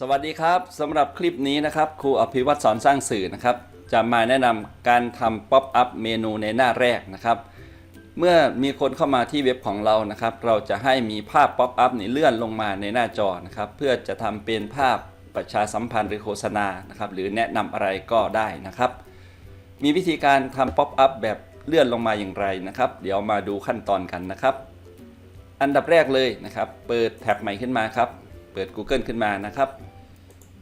สวัสดีครับสำหรับคลิปนี้นะครับครูอภิวัตรสอนสร้างสื่อนะครับ จะมาแนะนำการทำป๊อปอัพเมนูในหน้าแรกนะครับ เมื่อมีคนเข้ามาที่เว็บของเรานะครับ เราจะให้มีภาพป๊อปอัพนี่เลื่อนลงมาในหน้าจอนะครับ เพื่อจะทำเป็นภาพประชาสัมพันธ์หรือโฆษณานะครับ หรือแนะนำอะไรก็ได้นะครับ มีวิธีการทำป๊อปอัพแบบเลื่อนลงมาอย่างไรนะครับ เดี๋ยวมาดูขั้นตอนกันนะครับ อันดับแรกเลยนะครับ เปิดแท็บใหม่ขึ้นมาครับ เปิด Google ขึ้นมานะครับ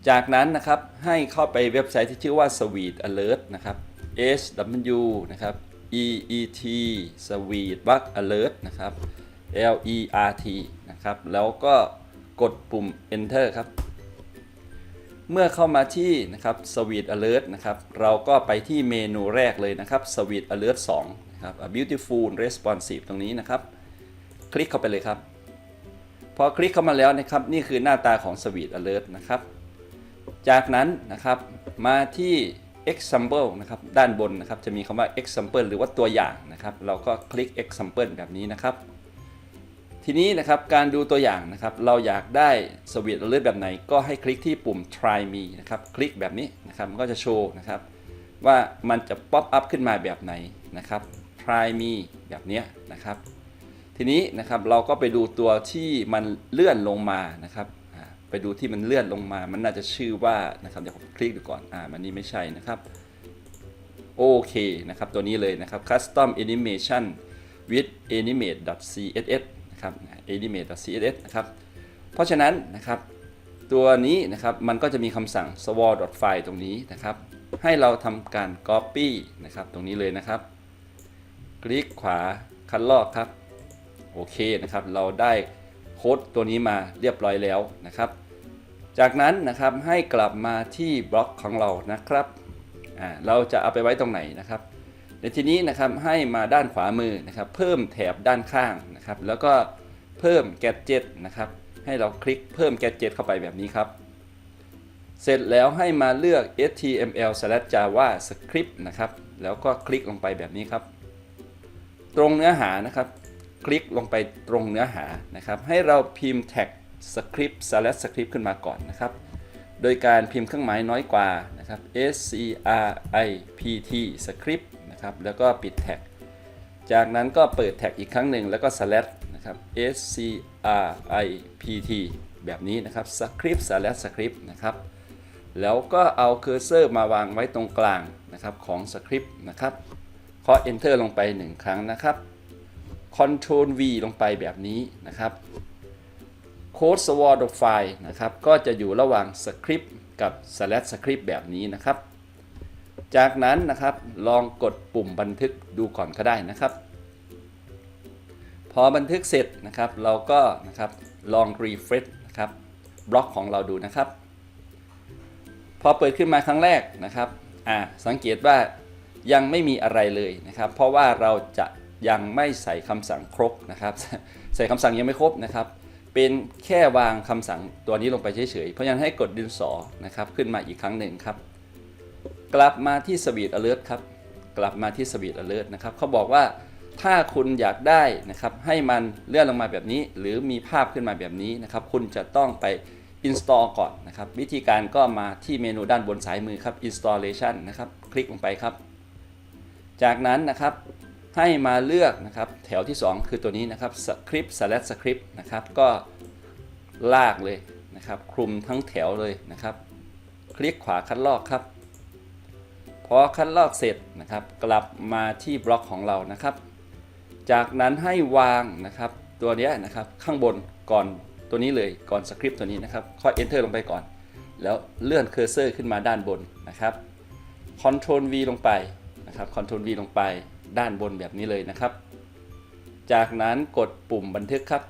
จากนั้นนะครับให้เข้าไปเว็บไซต์ที่ชื่อว่า Sweet Alert นะครับ S W นะครับ E E T Sweet Bug Alert นะครับ L E R T นะครับ แล้วก็กดปุ่ม Enter ครับ เมื่อเข้ามาที่นะครับ Sweet Alert นะครับ เราก็ไปที่เมนูแรกเลยนะครับ Sweet Alert 2นะครับ A Beautiful Responsive ตรงนี้นะครับ คลิกเข้าไปเลยครับ พอคลิกเข้ามาแล้วนะครับนี่คือหน้าตาของ Sweet Alert นะครับ จากนั้นนะครับมาที่ example นะครับด้านบนนะครับจะมีคำว่า example หรือว่าตัวอย่างนะครับ เราก็คลิก example แบบนี้นะครับ ทีนี้นะครับการดูตัวอย่างนะครับ เราอยากได้ Sweet Alert แบบไหน ก็ให้คลิกที่ปุ่ม try me นะครับคลิกแบบนี้นะครับมันก็จะโชว์นะครับว่ามันจะ pop up ขึ้นมาแบบไหนนะครับ try me แบบนี้นะครับ ทีนี้นะครับเราก็ไปดูตัวที่มันเลื่อนลงมานะครับไปดูที่มันเลื่อนลงมา มันน่าจะชื่อว่านะครับเดี๋ยวผมคลิกดูก่อนอ่ามันนี่ไม่ใช่นะครับโอเคนะครับตัวนี้เลยนะครับ custom animation with animate.css นะครับ animate.css นะครับเพราะฉะนั้นนะครับตัวนี้นะครับมันก็จะมีคำสั่ง swar.file ตรงนี้นะครับ ให้เราทำการ copy นะครับตรงนี้เลยนะครับ คลิกขวาคัดลอกครับ โอเคนะครับ เราได้โค้ดตัวนี้มาเรียบร้อยแล้วนะครับ จากนั้นนะครับให้กลับมาที่บล็อกของเรานะครับเราจะเอาไปไว้ตรงไหนนะครับในทีนี้นะครับให้มาด้านขวามือนะครับ เพิ่มแถบด้านข้างนะครับ แล้วก็เพิ่มแกดเจ็ตนะครับ ให้เราคลิกเพิ่มแกดเจ็ตเข้าไปแบบนี้ครับ เสร็จแล้วให้มาเลือก html/javascript นะครับ แล้วก็คลิกลงไปแบบนี้ครับ ตรงเนื้อหานะครับ คลิกลงไปตรงเนื้อหานะครับ ให้เราพิมพ์แท็ก script slash script ขึ้นมาก่อนนะครับ โดยการพิมพ์เครื่องหมายน้อยกว่านะครับ s c r i p t script นะครับ แล้วก็ปิดแท็ก จากนั้นก็เปิดแท็กอีกครั้งหนึ่งแล้วก็ slash นะครับ s c r i p t แบบนี้นะครับ script slash script นะครับ แล้วก็เอาเคอร์เซอร์มาวางไว้ตรงกลางนะครับของสคริปต์นะครับเคาะ enter ลงไป 1 ครั้งนะครับ Ctrl V ลงไปแบบนี้นะครับ Code Sword File นะครับ ก็จะอยู่ระหว่างสคริปต์กับ slash script แบบนี้นะครับ จากนั้นนะครับลองกดปุ่มบันทึกดูก่อนก็ได้นะครับ พอบันทึกเสร็จนะครับเราก็นะครับลอง refresh นะครับบล็อกของเราดูนะครับ พอเปิดขึ้นมาครั้งแรกนะครับอ่าสังเกตว่ายังไม่มีอะไรเลยนะครับ เพราะว่าเราจะ ยังไม่ใส่คำสั่งครบนะครับ ใส่คำสั่งยังไม่ครบนะครับ เป็นแค่วางคำสั่งตัวนี้ลงไปเฉยๆ เพราะฉะนั้นให้กดดินสอนะครับขึ้นมาอีกครั้งหนึ่งครับ กลับมาที่ Sweet Alert ครับ กลับมาที่ Sweet Alert นะครับเขาบอกว่าถ้าคุณอยากได้นะครับให้มันเลื่อนลงมาแบบนี้ หรือมีภาพขึ้นมาแบบนี้นะครับ คุณจะต้องไป install ก่อนนะครับ วิธีการก็มาที่เมนูด้านบนซ้ายมือครับ installation นะครับ คลิกลงไปครับ จากนั้นนะครับ ให้มาเลือกนะครับแถวที่ 2 คือตัวนี้นะครับ script slash script นะครับก็ลากเลยนะครับ คลุมทั้งแถวเลยนะครับ คลิกขวาคัดลอกครับพอคัดลอกเสร็จนะครับ กลับมาที่บล็อกของเรานะครับ จากนั้นให้วางนะครับตัวนี้นะครับข้างบนก่อนตัวนี้เลยก่อนสคริปต์ตัวนี้นะครับค่อย enter ลงไปก่อน แล้วเลื่อนเคอร์เซอร์ขึ้นมาด้านบนนะครับ Ctrl V ลงไปนะครับ Ctrl V ลงไป ด้านบนแบบนี้เลยนะครับ จากนั้นกดปุ่มบันทึกครับ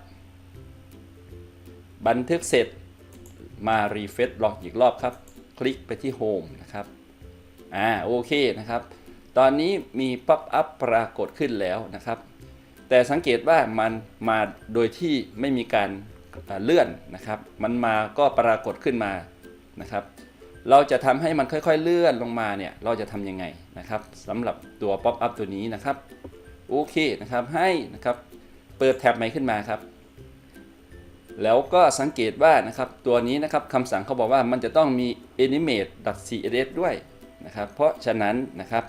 บันทึกเสร็จมา refresh บล็อกอีกรอบครับ คลิกไปที่ Home นะครับอ่าโอเคนะครับ ตอนนี้มี Pop up ปรากฏขึ้นแล้วนะครับ แต่สังเกตว่ามันมาโดยที่ไม่มีการเลื่อนนะครับ มันมาก็ปรากฏขึ้นมานะครับ เราจะทำให้มันค่อยๆเลื่อนลงมาเนี่ยเราจะทำยังไงนะครับสำหรับตัว Pop up ตัวนี้นะครับโอเคนะครับให้นะครับเปิดแท็บใหม่ขึ้นมาครับ แล้วก็สังเกตว่านะครับตัวนี้นะครับคำสั่งเขาบอกว่ามันจะต้องมี animate.css ด้วยนะครับ เพราะฉะนั้นนะครับ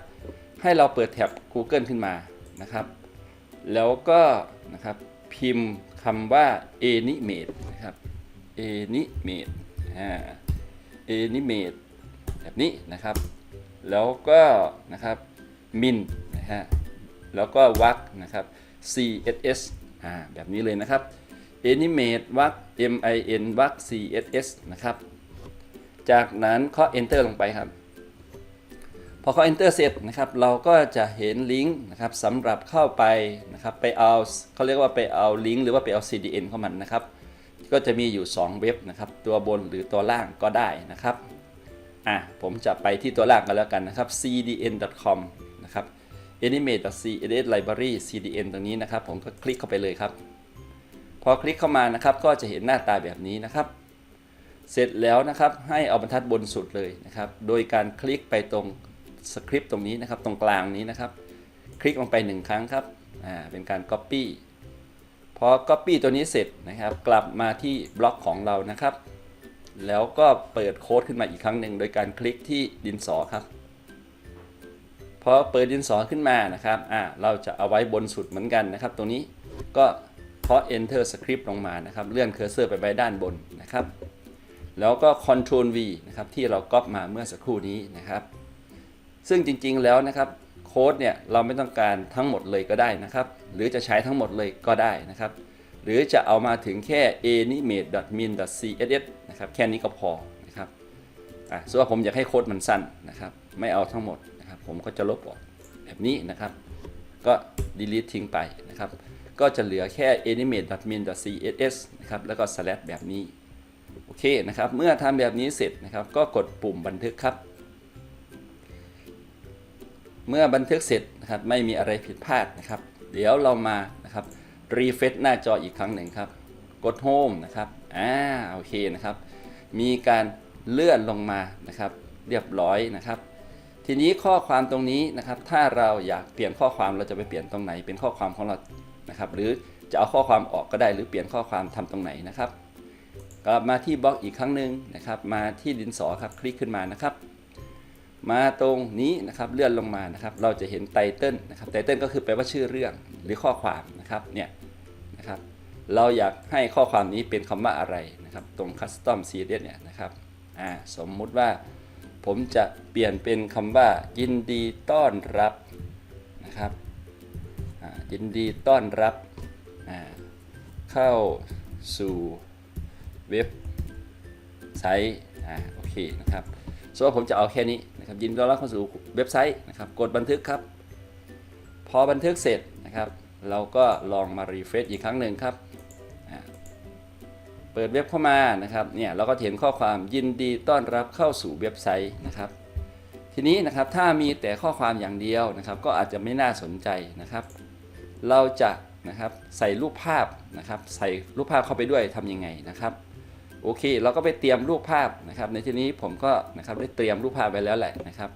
ให้เราเปิดแท็บ Google ขึ้นมานะครับ แล้วก็นะครับพิมพ์คำว่า animate นะครับ animate อ่า animate แบบนี้นะครับ แล้วก็นะครับ min นะฮะ แล้วก็วักนะครับ css อ่าแบบนี้เลยนะครับ animate วัก min วัก css นะครับ จากนั้นเคาะ enter ลงไปครับ พอเขา enter เสร็จนะครับ เราก็จะเห็นลิงก์นะครับสำหรับเข้าไปนะครับ ไปเอาเขาเรียกว่าไปเอาลิงก์หรือว่าไปเอา CDN เข้ามันนะครับ ก็จะมีอยู่ 2 เว็บนะครับ ตัวบนหรือตัวล่างก็ได้นะครับอะผมจะไปที่ตัวล่างกันแล้วกันนะครับ cdn.com นะครับ animate.css library cdn ตรงนี้นะครับ ผมก็คลิกเข้าไปเลยครับ พอคลิกเข้ามานะครับ ก็จะเห็นหน้าตาแบบนี้นะครับ เสร็จแล้วนะครับให้เอาบรรทัดบนสุดเลยนะครับ โดยการคลิกไปตรงสคริปต์ตรงนี้นะครับ ตรงกลางนี้นะครับ คลิกลงไปหนึ่งครั้งครับอ่าเป็นการ Copy อ Copy ตัวนี้เสร็จนะครับ กลับมาที่บล็อกของเรานะครับ แล้วก็เปิดโค้ดขึ้นมาอีกครั้งหนึ่งโดยการคลิกที่ดินสอครับพอเปิดดินสอขึ้นมานะครับอ่าเราจะเอาไว้บนสุดเหมือนกันนะครับตรงนี้ก็เคาะ enter script ลงมานะครับ เลื่อนเคอร์เซอร์ไปไว้ด้านบนนะครับ แล้วก็ Ctrl V นะครับที่เราก๊อปมาเมื่อสักครู่นี้นะครับ ซึ่งจริงๆแล้วนะครับ ค้ดเนี่ยเราไม่ต้องการทั้งหมดเลยก็ได้นะครับ หรือจะใช้ทั้งหมดเลยก็ได้นะครับ หรือจะเอามาถึงแค่ animate.min.css นะครับแค่นี้ก็พอนะครับอะส่วนผมอยากให้โค้ดมันสั้นนะครับ ไม่เอาทั้งหมดนะครับ ผมก็จะลบออกแบบนี้นะครับ ก็ delete ทิ้งไปนะครับ ก็จะเหลือแค่ animate.min.css นะครับแล้วก็ slash แบบนี้โอเคนะครับ เมื่อทำแบบนี้เสร็จนะครับ ก็กดปุ่มบันทึกครับ เมื่อบันทึกเสร็จนะครับไม่มีอะไรผิดพลาดนะครับ เดี๋ยวเรามานะครับรีเฟซหน้าจออีกครั้งหนึ่งครับ กดโฮมนะครับอ่าโอเคนะครับ มีการเลื่อนลงมานะครับ เรียบร้อยนะครับ ทีนี้ข้อความตรงนี้นะครับ ถ้าเราอยากเปลี่ยนข้อความเราจะไปเปลี่ยนตรงไหน เป็นข้อความของเรานะครับ หรือจะเอาข้อความออกก็ได้หรือเปลี่ยนข้อความทำตรงไหนนะครับกลับมาที่บล็อกอีกครั้งหนึ่งนะครับ มาที่ดินสอครับคลิกขึ้นมานะครับ มาตรงนี้นะครับเลื่อนลงมานะครับเราจะเห็นไตเติลนะครับไตเติลก็คือแปลว่าชื่อเรื่องหรือข้อความนะครับเนี่ยนะครับเราอยากให้ข้อความนี้เป็นคำว่าอะไรนะครับตรง custom series เนี่ยนะครับอ่าสมมุติว่าผมจะเปลี่ยนเป็นคำว่ายินดีต้อนรับนะครับอ่ายินดีต้อนรับอ่าเข้าสู่เว็บไซต์อ่าโอเคนะครับส่วนผมจะเอาแค่นี้ นะครับยินดีต้อนรับเข้าสู่เว็บไซต์นะครับกดบันทึกครับ พอบันทึกเสร็จนะครับ เราก็ลองมารีเฟรชอีกครั้งหนึ่งครับเปิดเว็บเข้ามานะครับเนี่ยเราก็เห็นข้อความยินดีต้อนรับเข้าสู่เว็บไซต์นะครับ ทีนี้นะครับถ้ามีแต่ข้อความอย่างเดียวนะครับ ก็อาจจะไม่น่าสนใจนะครับ เราจะนะครับใส่รูปภาพนะครับ ใส่รูปภาพเข้าไปด้วยทำยังไงนะครับ โอเค เราก็ไปเตรียมรูปภาพนะครับ ในที่นี้ผมก็นะครับได้เตรียมรูปภาพไว้แล้วแหละนะครับ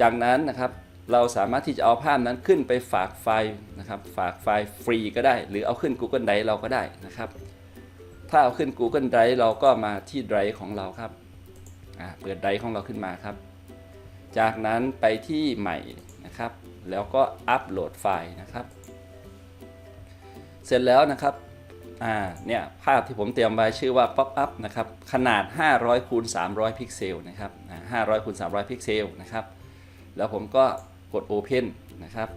จากนั้นนะครับเราสามารถที่จะเอาภาพนั้นขึ้นไปฝากไฟล์นะครับ ฝากไฟล์ฟรีก็ได้ หรือเอาขึ้น Google Drive เราก็ได้นะครับ ถ้าเอาขึ้น Google Drive เราก็มาที่ Drive ของเราครับอ่าเปิด Drive ของเราขึ้นมาครับ จากนั้นไปที่ใหม่นะครับ แล้วก็อัปโหลดไฟล์นะครับ เสร็จแล้วนะครับ อ่าเนี่ยภาพที่ผมเตรียมไว้ชื่อว่า pop up นะครับขนาด 500คูณ300 พิกเซลนะครับ500คูณ300 พิกเซลนะครับแล้วผมก็กด Open นะครับ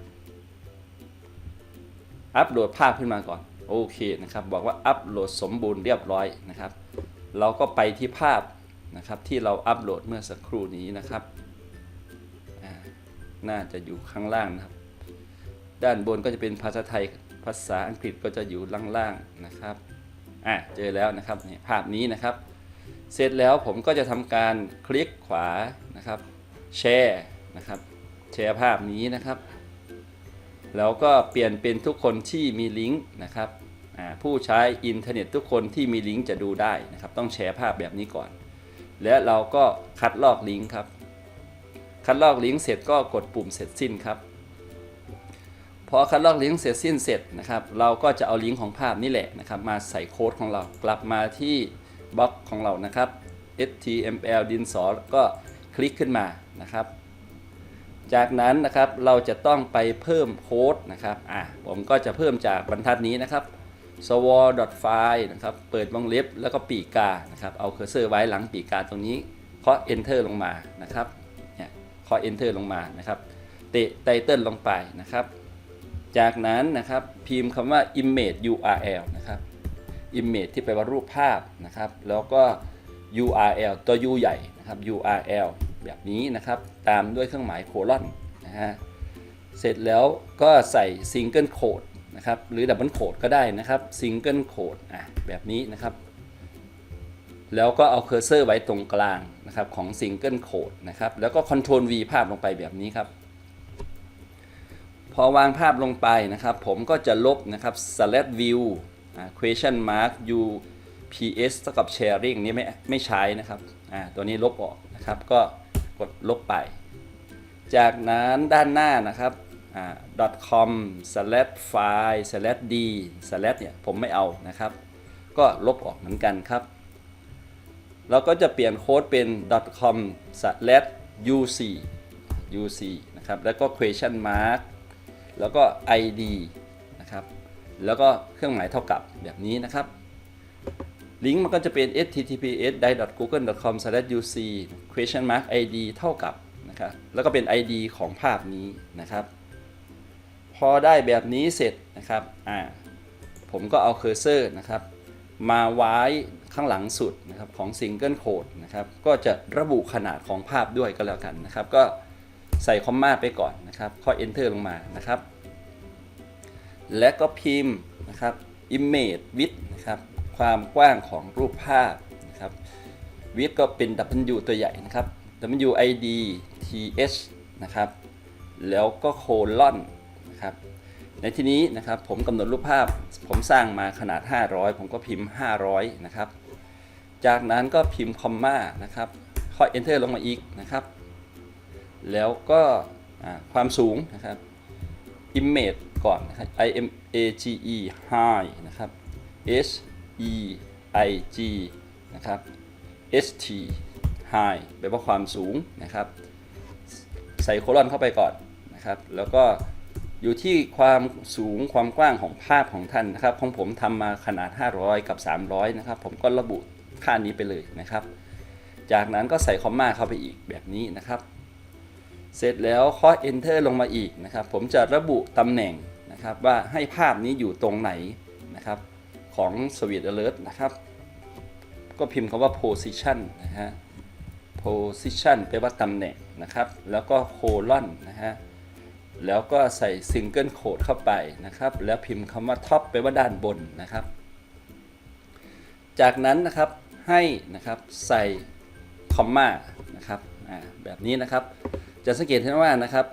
อัปโหลดภาพขึ้นมาก่อนโอเคนะครับบอกว่าอัปโหลดสมบูรณ์เรียบร้อยนะครับ เราก็ไปที่ภาพนะครับที่เราอัปโหลดเมื่อสักครู่นี้นะครับน่าจะอยู่ข้างล่างนะครับ ด้านบนก็จะเป็นภาษาไทย ภาษาอังกฤษก็จะอยู่ล่างๆนะครับอะเจอแล้วนะครับภาพนี้นะครับ เสร็จแล้วผมก็จะทำการคลิกขวานะครับแชร์นะครับแชร์ภาพนี้นะครับ แล้วก็เปลี่ยนเป็นทุกคนที่มีลิงก์นะครับอ่าผู้ใช้อินเทอร์เน็ตทุกคนที่มีลิงก์จะดูได้นะครับ ต้องแชร์ภาพแบบนี้ก่อน และเราก็คัดลอกลิงก์ครับ คัดลอกลิงก์เสร็จก็กดปุ่มเสร็จสิ้นครับ พอคัดลอกลิงก์เสร็จสิ้นเสร็จนะครับ เราก็จะเอาลิงก์ของภาพนี่แหละนะครับ มาใส่โค้ดของเรากลับมาที่บล็อกของเรานะครับ html ดินสอก็คลิกขึ้นมานะครับ จากนั้นนะครับเราจะต้องไปเพิ่มโค้ดนะครับอะผมก็จะเพิ่มจากบรรทัดนี้นะครับ s w o r file นะครับเปิดวงเล็บแล้วก็ปีกานะครับเอาเคอร์เซอร์ไว้หลังปีกกาตรงนี้เคาะ enter ลงมานะครับเนี่ยเคาะ enter ลงมานะครับเตะไตเติลลงไปนะครับ จากนั้นนะครับพิมพ์คำว่า image url นะครับ image ที่แปลว่ารูปภาพนะครับ แล้วก็ url ตัว u ใหญ่นะครับ url แบบนี้นะครับ ตามด้วยเครื่องหมายโคลอนนะฮะเสร็จแล้วก็ใส่ single quote นะครับ หรือ double quote ก็ได้นะครับ single quote อะแบบนี้นะครับ แล้วก็เอาเคอร์เซอร์ไว้ตรงกลางนะครับของ single quote นะครับ แล้วก็ control v ภาพลงไปแบบนี้ครับ พอวางภาพลงไปนะครับ ผมก็จะลบนะครับ select view อ่า question mark u ps เท่ากับ sharing นี้ไม่ไม่ใช้นะครับตัวนี้ลบออกนะครับ ก็กดลบไป จากนั้นด้านหน้านะครับอ่า .com slash file slash d slash เนี่ยผมไม่เอานะครับ ก็ลบออกเหมือนกันครับ เราก็จะเปลี่ยนโค้ดเป็น .com slash uc uc นะครับ แล้วก็ question mark แล้วก็ id นะครับ แล้วก็เครื่องหมายเท่ากับแบบนี้นะครับ ลิงก์มันก็จะเป็น https google.com uc question mark id เท่ากับนะครับ แล้วก็เป็น id ของภาพนี้นะครับ พอได้แบบนี้เสร็จนะครับ อ่า ผมก็เอาเคอร์เซอร์นะครับ มาไว้ข้างหลังสุดนะครับของ Single Code นะครับ ก็จะระบุขนาดของภาพด้วยก็แล้วกันนะครับ ก็ ใส่คอมมาไปก่อนนะครับข้อ Enter ลงมานะครับ และก็พิมพ์นะครับ image width นะครับความกว้างของรูปภาพนะครับ width ก็เป็น W ตัวใหญ่นะครับ WID TH นะครับ แล้วก็โคลอนนะครับในที่นี้นะครับผมกำหนดรูปภาพผมสร้างมาขนาด 500 ผมก็พิมพ์ 500 นะครับ จากนั้นก็พิมพ์คอมมานะครับค่อย enter ลงมาอีกนะครับ แล้วก็ความสูงนะครับ image ก่อนนะครับ i m a g e high นะครับ h e i g นะครับ s t high แปลว่าความสูงนะครับ ใส่โคลอนเข้าไปก่อนนะครับ แล้วก็อยู่ที่ความสูงความกว้างของภาพของท่านนะครับ ของผมทำมาขนาด 500 กับ 300 นะครับ ผมก็ระบุค่านี้ไปเลยนะครับ จากนั้นก็ใส่คอมมาเข้าไปอีกแบบนี้นะครับ เสร็จแล้วข้อ enter ลงมาอีกนะครับ ผมจะระบุตำแหน่งนะครับว่าให้ภาพนี้อยู่ตรงไหนนะครับของ Sweet Alert นะครับ ก็พิมพ์คำว่า position นะฮะ position แปลว่าตำแหน่งนะครับ แล้วก็ colon นะฮะ แล้วก็ใส่ single quote เข้าไปนะครับ แล้วพิมพ์คำว่า top แปลว่าด้านบนนะครับ จากนั้นนะครับให้นะครับใส่คอมมานะครับอ่าแบบนี้นะครับ จะสังเกตเห็นว่านะครับ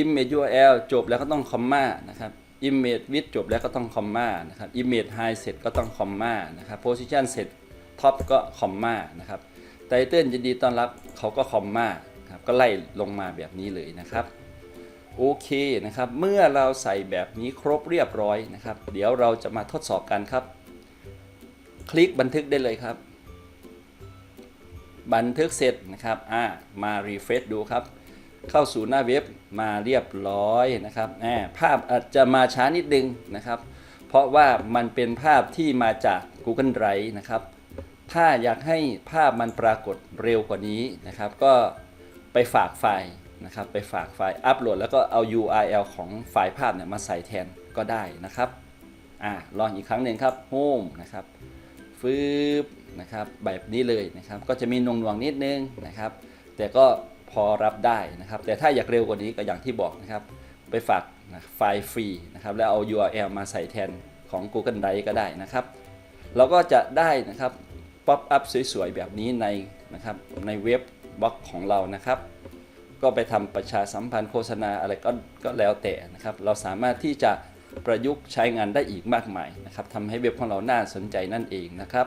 image url จบแล้วก็ต้องคอมมานะครับ image width จบแล้วก็ต้องคอมมานะครับ image high เสร็จก็ต้องคอมมานะครับ position เสร็จ top ก็คอมมานะครับ title ยินดีต้อนรับเขาก็คอมมาครับก็ไล่ลงมาแบบนี้เลยนะครับโอเคนะครับ เมื่อเราใส่แบบนี้ครบเรียบร้อยนะครับ เดี๋ยวเราจะมาทดสอบกันครับ คลิกบันทึกได้เลยครับ บันทึกเสร็จนะครับอ่ามารีเฟรชดูครับ เข้าสู่หน้าเว็บมาเรียบร้อยนะครับแหมภาพอาจจะมาช้านิดนึงนะครับ เพราะว่ามันเป็นภาพที่มาจาก Google Drive นะครับ ถ้าอยากให้ภาพมันปรากฏเร็วกว่านี้นะครับ ก็ไปฝากไฟล์นะครับ ไปฝากไฟล์อัปโหลด แล้วก็เอา URL ของไฟล์ภาพเนี่ยมาใส่แทนก็ได้นะครับอ่าลองอีกครั้งหนึ่งครับ Home นะครับฟืบนะครับแบบนี้เลยนะครับ ก็จะมีนวงนวงๆนิดนึงนะครับ แต่ก็ พอรับได้นะครับ แต่ถ้าอยากเร็วกว่านี้ก็อย่างที่บอกนะครับ ไปฝากนะไฟล์ฟรีนะครับแล้วเอา URL มาใส่แทนของ Google Drive ก็ได้นะครับ เราก็จะได้นะครับป๊อปอัพสวยๆ แบบนี้ในนะครับในเว็บบล็อกของเรานะครับ ก็ไปทำประชาสัมพันธ์โฆษณาอะไรก็ก็แล้วแต่นะครับ เราสามารถที่จะประยุกต์ใช้งานได้อีกมากมายนะครับทำให้เว็บของเราน่าสนใจนั่นเองนะครับ